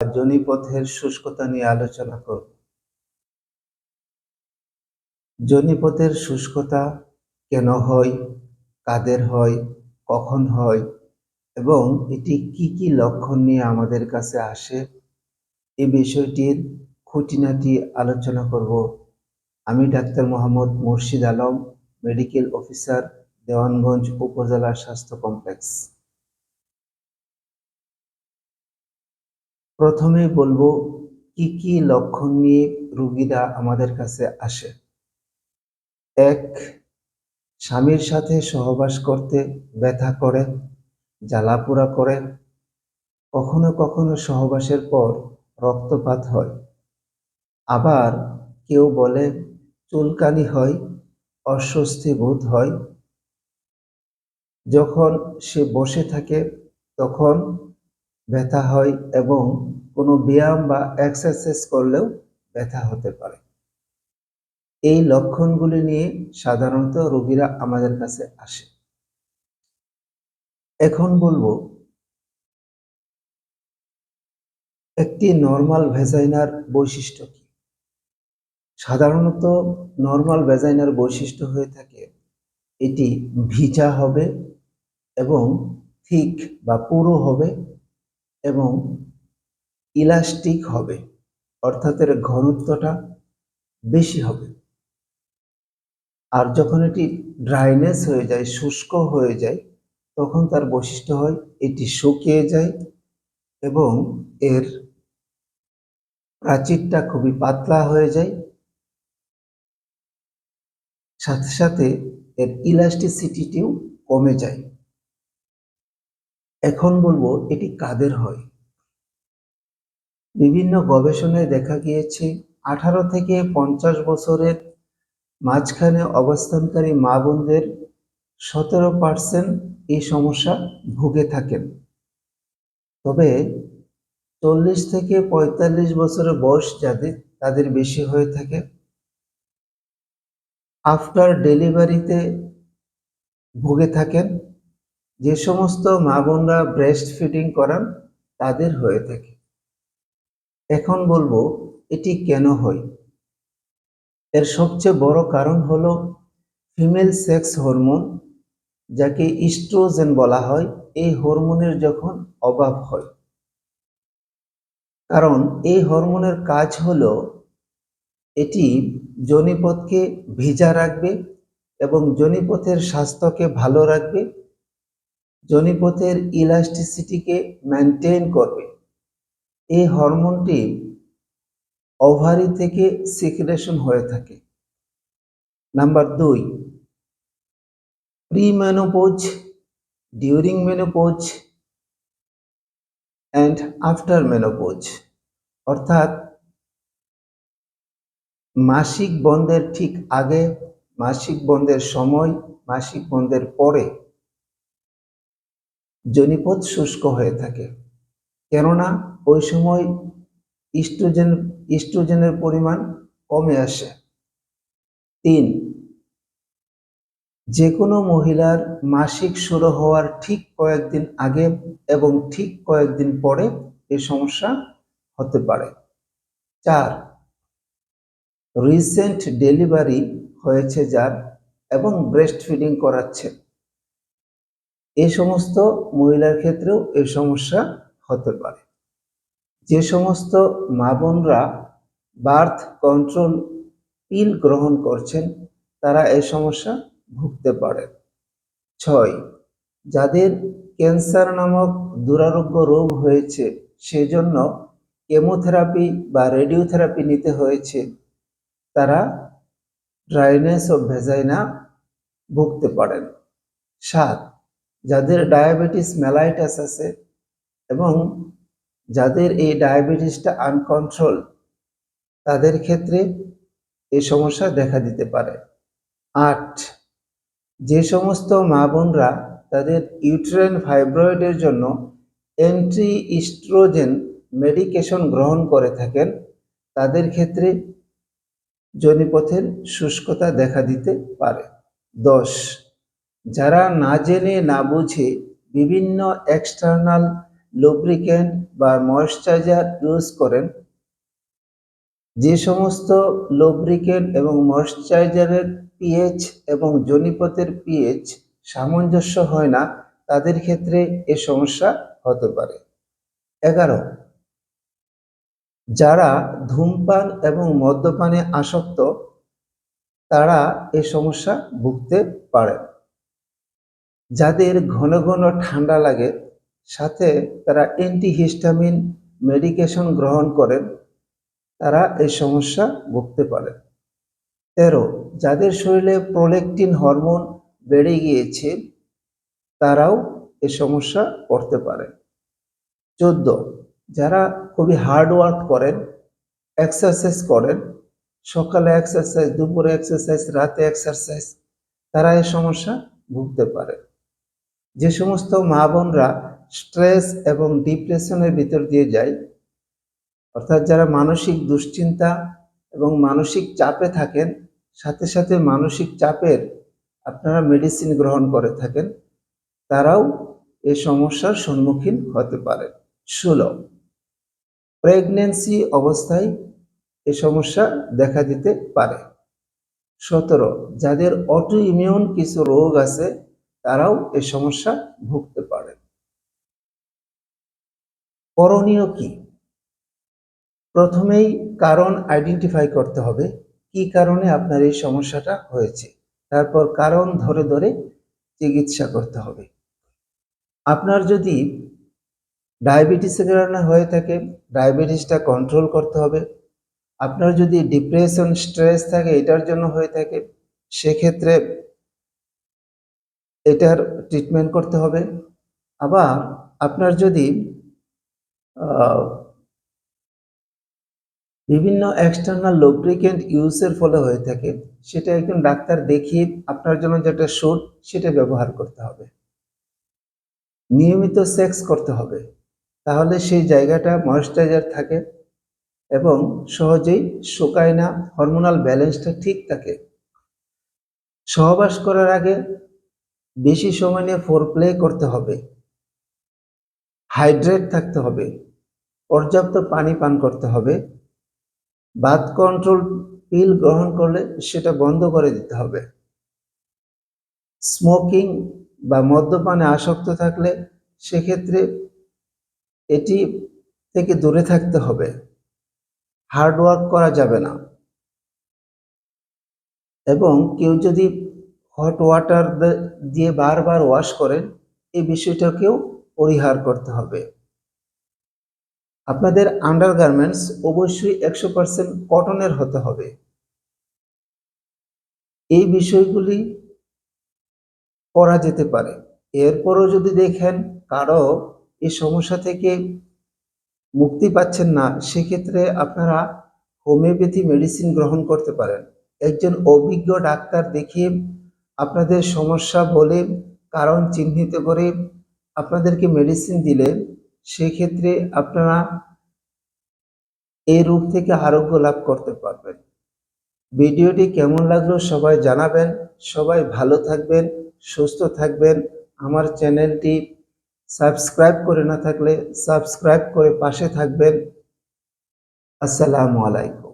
জনিপথের শুষ্কতা নিয়ে আলোচনা করব। জনিপথের শুষ্কতা কেন হয়, কাদের হয়, কখন হয়, এবং এটি কি কি লক্ষণ নিয়ে আমাদের কাছে আসে এই বিষয়টির খুঁটিনাটি আলোচনা করব। আমি ডাক্তার মোহাম্মদ মুর্শিদ আলম, মেডিকেল অফিসার দেওয়ানগঞ্জ উপজেলা স্বাস্থ্য কমপ্লেক্স। প্রথমে বলব, কি কি লক্ষণ নিয়ে রুগীরা আমাদের কাছে আসে? এক, স্বামীর সাথে সহবাস করতে ব্যথা করে, জ্বালাপোড়া করে, কখনো কখনো সহবাসের পর রক্তপাত হয়। আবার কেউ বলে, চুলকানি হয়, অস্বস্তি বোধ হয় যখন সে বসে থাকে, তখন ব্যথা হয় এবং কোনো ব্যায়াম বা এক্সারসাইজ করলেও ব্যথা হতে পারে। এই লক্ষণগুলি নিয়ে সাধারণত রোগীরা আমাদের কাছে আসে। এখন বলব, একটি নর্মাল ভেজাইনার বৈশিষ্ট্য কি? সাধারণত নর্মাল ভেজাইনার বৈশিষ্ট্য হয়ে থাকে, এটি ভিজা হবে এবং থিক বা পুরো হবে এবং ইলাস্টিক হবে, অর্থাৎ এর ঘনত্বটা বেশি হবে। আর যখন এটি ড্রাইনেস হয়ে যায়, শুষ্ক হয়ে যায়, তখন তার বৈশিষ্ট্য হয় এটি শুকিয়ে যায় এবং এর প্রাচীরটা খুবই পাতলা হয়ে যায়। সাথে সাথে এর ইলাস্টিসিটিটিও কমে যায়। এখন বলব এটি কাদের হয়? বিভিন্ন গবেষণায় দেখা গিয়েছে, আঠারো থেকে পঞ্চাশ বছরের মাঝখানে অবস্থানকারী মা বোনদের সতেরো পার্সেন্ট এই সমস্যা ভুগে থাকেন। তবে চল্লিশ থেকে পঁয়তাল্লিশ বছরের বয়স যাদের, তাদের বেশি হয়ে থাকে। আফটার ডেলিভারিতে ভুগে থাকেন। যে সমস্ত মা বোনরা ব্রেস্ট ফিডিং করান, তাদের হয়ে থাকে। এখন বলব, এটি কেন হয়? এর সবচেয়ে বড় কারণ হলো ফিমেল সেক্স হরমোন যাকে ইস্ট্রোজেন বলা হয়, এই হরমোনের যখন অভাব হয়। কারণ, এই হরমোনের কাজ হলো এটি জনিপথকে ভিজা রাখবে এবং জনিপথের স্বাস্থ্যকে ভালো রাখবে জনিপথের ইলাস্টিসিটিকে মেনটেন করবে। এই হরমোনটি ওভারি থেকে সিক্রেশন হয়ে থাকে। নাম্বার দুই pre menopause during menopause and after menopause অর্থাৎ, মাসিক বন্ধের ঠিক আগে, মাসিক বন্ধের সময়, মাসিক বন্ধের পরে জনিপথ শুষ্ক হয়ে থাকে। কেননা ওই সময় ইস্ট্রোজেন, ইস্ট্রোজেনের পরিমাণ কমে আসে। তিন যে কোনো মহিলার মাসিক শুরু হওয়ার ঠিক কয়েকদিন আগে এবং ঠিক কয়েকদিন পরে এই সমস্যা হতে পারে। চার রিসেন্ট ডেলিভারি হয়েছে যার এবং ব্রেস্ট ফিডিং করাচ্ছে। এই সমস্ত মহিলার ক্ষেত্রেও এই সমস্যা হতে পারে। যে সমস্ত মা বোনরা বার্থ কন্ট্রোল পিল গ্রহণ করছেন, তারা এই সমস্যা ভুগতে পারে। ছয়, যাদের ক্যান্সার নামক দুরারোগ্য রোগ হয়েছে, সেজন্য কেমোথেরাপি বা রেডিওথেরাপি নিতে হয়েছে, তারা ড্রাইনেস ও ভেজাইনা ভুগতে পারেন। সাত যাদের ডায়াবেটিস মেলাইটাস আছে এবং যাদের এই ডায়াবেটিসটা আনকন্ট্রোল, তাদের ক্ষেত্রে এই সমস্যা দেখা দিতে পারে। আট, যে সমস্ত মা বোনরা তাদের ইউট্রেন ফাইব্রয়েডের জন্য অ্যান্টি ইস্ট্রোজেন মেডিকেশন গ্রহণ করে থাকেন, তাদের ক্ষেত্রে জনিপথের শুষ্কতা দেখা দিতে পারে। দশ যারা না জেনে না বুঝে বিভিন্ন এক্সটার্নাল লুব্রিকেন্ট বা ময়েশ্চারাইজার ইউজ করেন, যে সমস্ত লুব্রিকেন্ট এবং ময়েশ্চারাইজারের পিএইচ এবং জনিপথের পিএইচ সামঞ্জস্য হয় না, তাদের ক্ষেত্রে এ সমস্যা হতে পারে। এগারো, যারা ধূমপান এবং মদ্যপানে আসক্ত, তারা এ সমস্যা ভুগতে পারে যাদের ঘন ঘন ঠান্ডা লাগে, সাথে তারা অ্যান্টিহিস্টামিন মেডিকেশন গ্রহণ করেন, তারা এই সমস্যা ভুগতে পারে। তেরো, যাদের শরীরে প্রোলেকটিন হরমোন বেড়ে গিয়েছে, তারাও এ সমস্যা পড়তে পারে। চোদ্দ, যারা খুবই হার্ড ওয়ার্ক করেন এক্সারসাইজ করেন, সকালে এক্সারসাইজ দুপুরে এক্সারসাইজ রাতে এক্সারসাইজ তারা এই সমস্যা ভুগতে পারে। যে সমস্ত মা বোনরা স্ট্রেস এবং ডিপ্রেশনের ভিতর দিয়ে যায়, অর্থাৎ যারা মানসিক দুশ্চিন্তা এবং মানসিক চাপে থাকেন, সাথে সাথে মানসিক চাপের আপনারা মেডিসিন গ্রহণ করে থাকেন, তারাও এ সমস্যার সম্মুখীন হতে পারে ষোলো প্রেগনেন্সি অবস্থায় এ সমস্যা দেখা দিতে পারে। সতেরো, যাদের অটো ইমিউন কিছু রোগ আছে তারাও এ সমস্যা ভুগতে পারে। করণীয় কি? প্রথমেই কারণ আইডেন্টিফাই করতে হবে, কি কারণে আপনার এই সমস্যাটা হয়েছে। তারপর কারণ ধরে ধরে চিকিৎসা করতে হবে। আপনার যদি ডায়াবেটিসের কারণে হয়ে থাকে ডায়াবেটিসটা কন্ট্রোল করতে হবে। আপনার যদি ডিপ্রেশন স্ট্রেস থাকে, এটার জন্য হয়ে থাকে, সেক্ষেত্রে এটার ট্রিটমেন্ট করতে হবে। আবার আপনার যদি বিভিন্ন এক্সটার্নাল লুব্রিকেন্ট ইউজের ফলে হয়ে থাকে, সেটা একজন ডাক্তার দেখিয়ে আপনার জন্য যেটা সুট সেটা ব্যবহার করতে হবে। নিয়মিত সেক্স করতে হবে। তাহলে সেই জায়গাটা ময়েশ্চারাইজার থাকে এবং সহজেই শুকায় না হরমোনাল ব্যালেন্সটা ঠিক থাকে। সহবাস করার আগে বেশি সময় নিয়ে ফোর প্লে করতে হবে। হাইড্রেট থাকতে হবে। পর্যাপ্ত পানি পান করতে হবে। বাত কন্ট্রোল পিল গ্রহণ করলে সেটা বন্ধ করে দিতে হবে। স্মোকিং বা মদ্যপানে আসক্ত থাকলে সেক্ষেত্রে এটি থেকে দূরে থাকতে হবে। হার্ড ওয়ার্ক করা যাবে না। এবং কেউ যদি হট ওয়াটার দিয়ে বারবার ওয়াশ করেন, এই বিষয়টাকেও পরিহার করতে হবে। আপনাদের আন্ডারগার্মেন্টস অবশ্যই একশো পার্সেন্ট কটনের হতে হবে। এই বিষয়গুলি করা যেতে পারে। এরপরও যদি দেখেন কারও এই সমস্যা থেকে মুক্তি পাচ্ছেন না, সেক্ষেত্রে আপনারা হোমিওপ্যাথি মেডিসিন গ্রহণ করতে পারেন। একজন অভিজ্ঞ ডাক্তার দেখিয়ে আপনাদের সমস্যা বলে, কারণ চিহ্নিত করে আপনাদেরকে মেডিসিন দিলে, সেক্ষেত্রে আপনারা এই রোগ থেকে আরোগ্য লাভ করতে পারবেন। ভিডিওটি কেমন লাগল সবাই জানাবেন। সবাই ভালো থাকবেন, সুস্থ থাকবেন। আমার চ্যানেলটি সাবস্ক্রাইব করে না থাকলে সাবস্ক্রাইব করে পাশে থাকবেন। আসসালামু আলাইকুম।